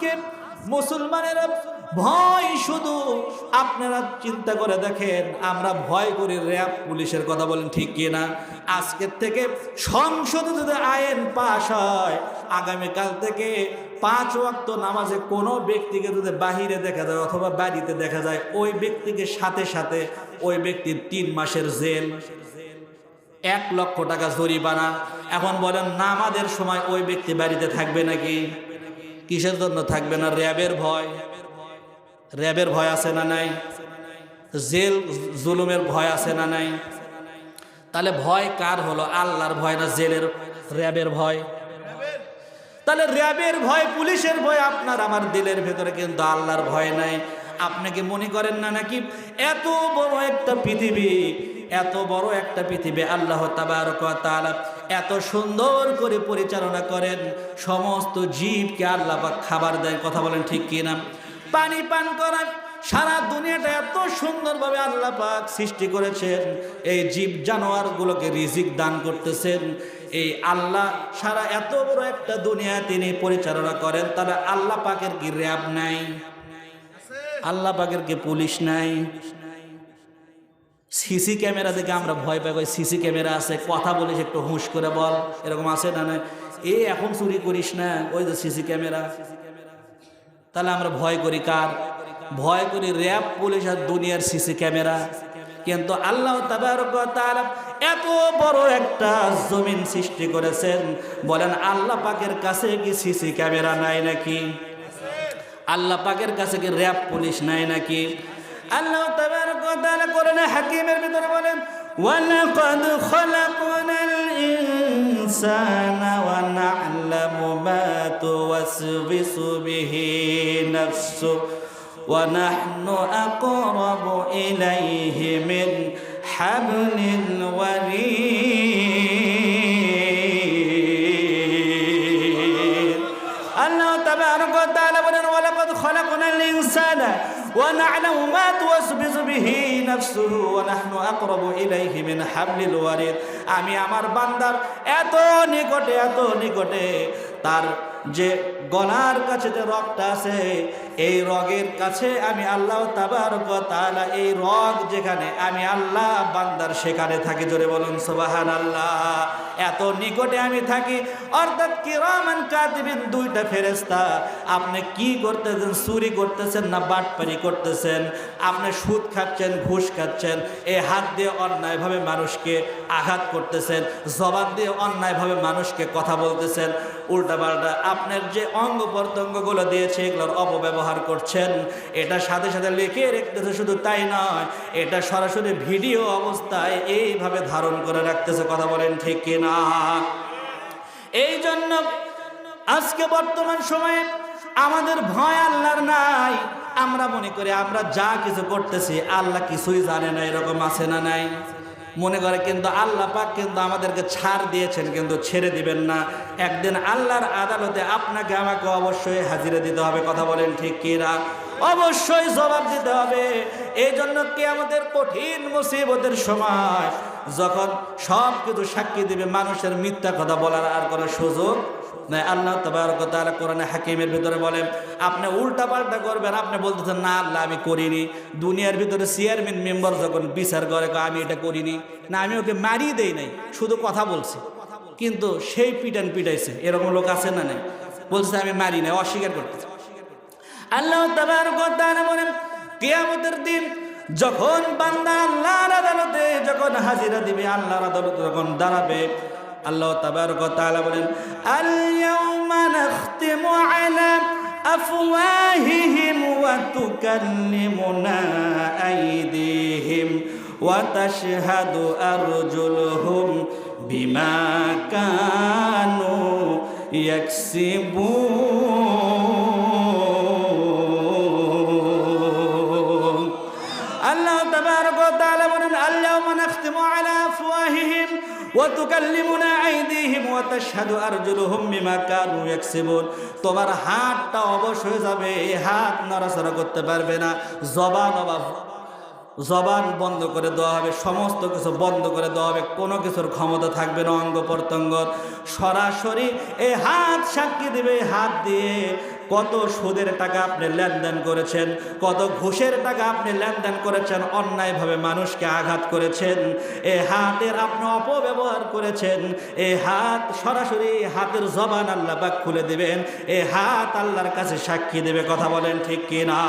আজকে মুসলমানেরা ভয় শুধু আপনারা চিন্তা করে দেখেন, আমরা ভয় করি র্যাব পুলিশের কথা বলেন ঠিক কিনা আজকের থেকে সংসদে যদি আইন পাশ হয়, আগামীকাল থেকে পাঁচ ওয়াক্ত নামাজে কোনো ব্যক্তিকে যদি বাহিরে দেখা যায় অথবা বাড়িতে দেখা যায়, ওই ব্যক্তিকে সাথে সাথে ওই ব্যক্তির তিন মাসের জেল, এক লক্ষ টাকা জরিমানা। এখন বলেন, নামাজের সময় ওই ব্যক্তি বাড়িতে থাকবে নাকি? কিসের জন্য থাকবে না? র্যাবের ভয়। র্যাবের ভয় আছে না নাই? জেল, জুলুমের ভয় আছে না নাই? তাহলে ভয় কার হলো? আল্লাহর ভয় না জেলের, র্যাবের ভয়? তাহলে র্যাবের ভয়, পুলিশের ভয়, আপনার আমার দিলের ভেতরে কিন্তু আল্লাহর ভয় নাই। আপনি কি মনে করেন না নাকি? এত বড় একটা পৃথিবী, এত বড় একটা পৃথিবী, আল্লাহ ওয়া তাআলা এত সুন্দর করে পরিচালনা করেন, সমস্ত জীবকে আল্লাহ পাক খাবার দেয়, কথা বলেন ঠিক কিনা পানি পান করার সারা দুনিয়াটা এত সুন্দরভাবে আল্লাহ পাক সৃষ্টি করেছেন, এই জীব জানোয়ারগুলোকে রিজিক দান করতেছেন, এই আল্লাহ সারা এত বড় একটা দুনিয়া তিনি পরিচালনা করেন, তাহলে আল্লাহ পাকের কি র্যাব নাই? আল্লাহ পাকের কি পুলিশ নাই? সিসি ক্যামেরা দেখে আমরা ভয় পাই সিসি ক্যামেরা আছে, কথা বলিস, একটু হুঁশ করে বল। এরকম আছে না না এ, এখন চুরি করিস না, ওই যে সিসি ক্যামেরা। তাহলে আমরা ভয় করি কার? ভয় করি র্যাব, পুলিশ আর দুনিয়ার সিসি ক্যামেরা। কিন্তু আল্লাহ এত বড় একটা জমিন সৃষ্টি করেছেন। বলেন, আল্লাহ পাকের কাছে কি সিসি ক্যামেরা নাই নাকি? আল্লাহ পাকের কাছে কি র্যাব, পুলিশ নাই নাকি? আল্লাহ তাবারক ওয়া তাআলা কোরআনে হাকিমের ভিতরে বলেন, ওয়ালাকাদ খলাকনাল ইনসানা ওয়া না'লামু মা তুওয়াসবিসু বিহি নাফসু ওয়া নাহনু আকরাবু ইলাইহি মিন হাবলিল ওয়ারিদ মা তুওয়াসবিসু বিহি নাফসুহু ওয়া নাহনু আকরাবু ইলাইহি মিন হাবলিল ওয়ারিদ আমি আমার বান্দার এত নিকটে এত নিকটে তার যে গলার কাছে যে রগটা আছে, এই রগের কাছে আমি আল্লাহ তাবারক ওয়া তাআলা এই রগ যেখানে আমি আল্লাহ বান্দার সেখানে থাকি। জোরে বলুন সোবাহান আল্লাহ এত নিকটে আমি থাকি, অর্থাৎ কি কিরামান কাতিবিন, দুইটা ফেরেশতা। আপনি কি করতেছেন? চুরি করতেছেন না বাটপারি করতেছেন? আপনি সুদ খাচ্ছেন, ঘুষ খাচ্ছেন এই হাত দিয়ে অন্যায়ভাবে মানুষকে আঘাত করতেছেন, জবান দিয়ে অন্যায়ভাবে মানুষকে কথা বলতেছেন। উল্টাপাল্টা আপনার যে অঙ্গ প্রত্যঙ্গগুলো দিয়েছে, এগুলোর অপব্যবহার করছেন। এটা সাথে সাথে লিখে রাখতেছে শুধু তাই নয়, এটা সরাসরি ভিডিও অবস্থায় এইভাবে ধারণ করে রাখতেছে, কথা বলেন ঠিক কিনা? এই জন্য আজকে বর্তমান সময়ে আমাদের ভয় আল্লাহর নাই। আমরা মনে করি আমরা যা কিছু করতেছি, আল্লাহ কিছুই জানে না এরকম আছে না নাই। মনে করে, কিন্তু আল্লাহ পাক কিন্তু আমাদেরকে ছাড় দিয়েছেন, কিন্তু ছেড়ে দিবেন না। একদিন আল্লাহর আদালতে আপনাকে আমাকে অবশ্যই হাজিরে দিতে হবে, কথা বলেন ঠিক কিনা? অবশ্যই জবাব দিতে হবে। এই জন্য কি আমাদের কঠিন মুসিবতের সময় যখন সব কিছু সাক্ষী দিবে মানুষের মিথ্যা কথা বলার আর কোনো সুযোগ আল্লাহ তবরক তাআলা কোরআনে হাকিমের ভিতরে বলেন, আপনি উল্টা পাল্টা করবেন, আপনি বলতেছেন, না, আল্লাহ, আমি করিনি। দুনিয়ার ভিতরে চেয়ারম্যান, মেম্বার যখন বিচার করে আমি এটা করিনি। না, আমি ওকে মারিয়ে দেই নাই, শুধু কথা বলছি। কিন্তু সেই পিটান পিটাইছে, এরকম লোক আছে না নাই? বলছে, আমি মারি নাই, অস্বীকার করতেছে। আল্লাহ তাবারক ওয়া তাআলা বলেন, কিয়ামতের দিন যখন বান্দা আল্লাহর আদালতে যখন হাজিরা দিবে, আল্লাহর আদালতে যখন দাঁড়াবে আল্লাহ তাবারক তাআলা বলেন আল ইয়াউমা নাখতিমু আলা আফওয়াহিহিম ওয়া তুকাল্লিমুনা আইদিহিম ওয়া তাশহাদু আরজুলুহুম বিমা কানু ইয়াকসিবুন। আল্লাহ তাবারক তাআলা বলেন আল-ইয়াওমা নাখতিমু আলা আফওয়াহিহিম তোমার হাতটা অবশ হয়ে যাবে, এই হাত নড়াচড়া করতে পারবে না। জবান অবাব জবান বন্ধ করে দেওয়া হবে, সমস্ত কিছু বন্ধ করে দেওয়া হবে, কোনো কিছুর ক্ষমতা থাকবে না অঙ্গ প্রত্যঙ্গ সরাসরি এই হাত সাক্ষী দিবে হাত দিয়ে কত সুদের টাকা আপনি লেনদেন করেছেন, কত ঘুষের টাকা আপনি লেনদেন করেছেন, অন্যায়ভাবে মানুষকে আঘাত করেছেন। এ হাতের আপনি অপব্যবহার করেছেন, এ হাত সরাসরি হাতের জবান আল্লাহ খুলে দেবেন, এ হাত আল্লাহর কাছে সাক্ষী দেবে, কথা বলেন ঠিক কিনা?